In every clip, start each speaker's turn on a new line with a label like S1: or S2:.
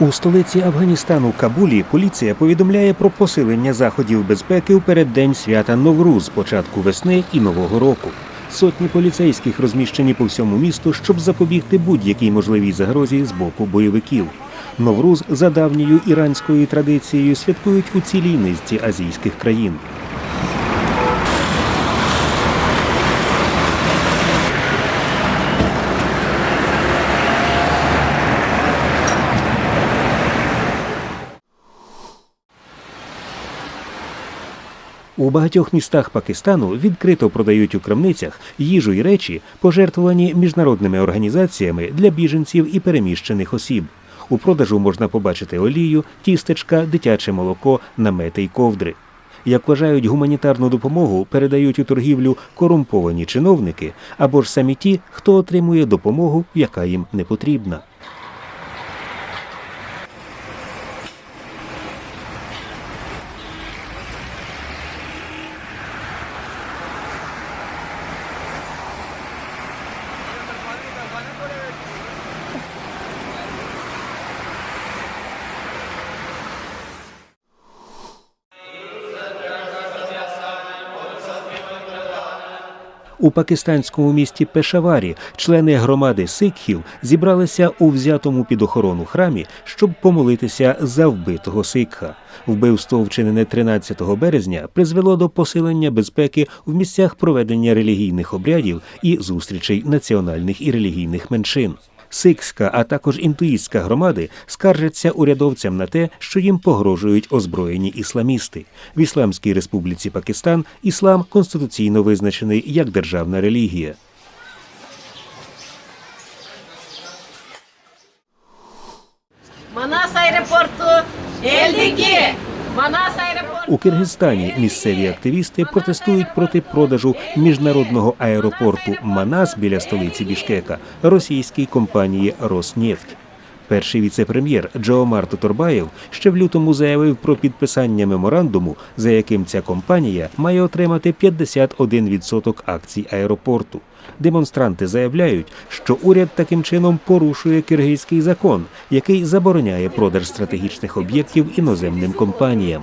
S1: У столиці Афганістану Кабулі поліція повідомляє про посилення заходів безпеки у переддень свята Новруз, початку весни і нового року. Сотні поліцейських розміщені по всьому місту, щоб запобігти будь-якій можливій загрозі з боку бойовиків. Новруз за давньою іранською традицією святкують у цілій низці азійських країн. У багатьох містах Пакистану відкрито продають у крамницях їжу і речі, пожертвувані міжнародними організаціями для біженців і переміщених осіб. У продажу можна побачити олію, тістечка, дитяче молоко, намети й ковдри. Як вважають, гуманітарну допомогу передають у торгівлю корумповані чиновники або ж самі ті, хто отримує допомогу, яка їм не потрібна. У пакистанському місті Пешаварі члени громади сикхів зібралися у взятому під охорону храмі, щоб помолитися за вбитого сикха. Вбивство, вчинене 13 березня, призвело до посилення безпеки в місцях проведення релігійних обрядів і зустрічей національних і релігійних меншин. Сикська, а також інтуїстська громади скаржаться урядовцям на те, що їм погрожують озброєні ісламісти. В Ісламській Республіці Пакистан іслам конституційно визначений як державна релігія.
S2: Манас аеропорту Елдики.
S1: У Киргизстані місцеві активісти протестують проти продажу міжнародного аеропорту Манас біля столиці Бішкека російській компанії Роснефть. Перший віце-прем'єр Джоомар Тоторбаєв ще в лютому заявив про підписання меморандуму, за яким ця компанія має отримати 51% акцій аеропорту. Демонстранти заявляють, що уряд таким чином порушує киргизький закон, який забороняє продаж стратегічних об'єктів іноземним компаніям.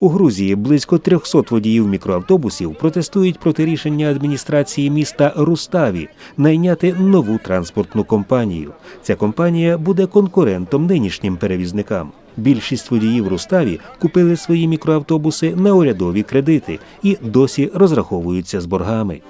S1: У Грузії близько 300 водіїв мікроавтобусів протестують проти рішення адміністрації міста Руставі найняти нову транспортну компанію. Ця компанія буде конкурентом нинішнім перевізникам. Більшість водіїв Руставі купили свої мікроавтобуси на урядові кредити і досі розраховуються з боргами.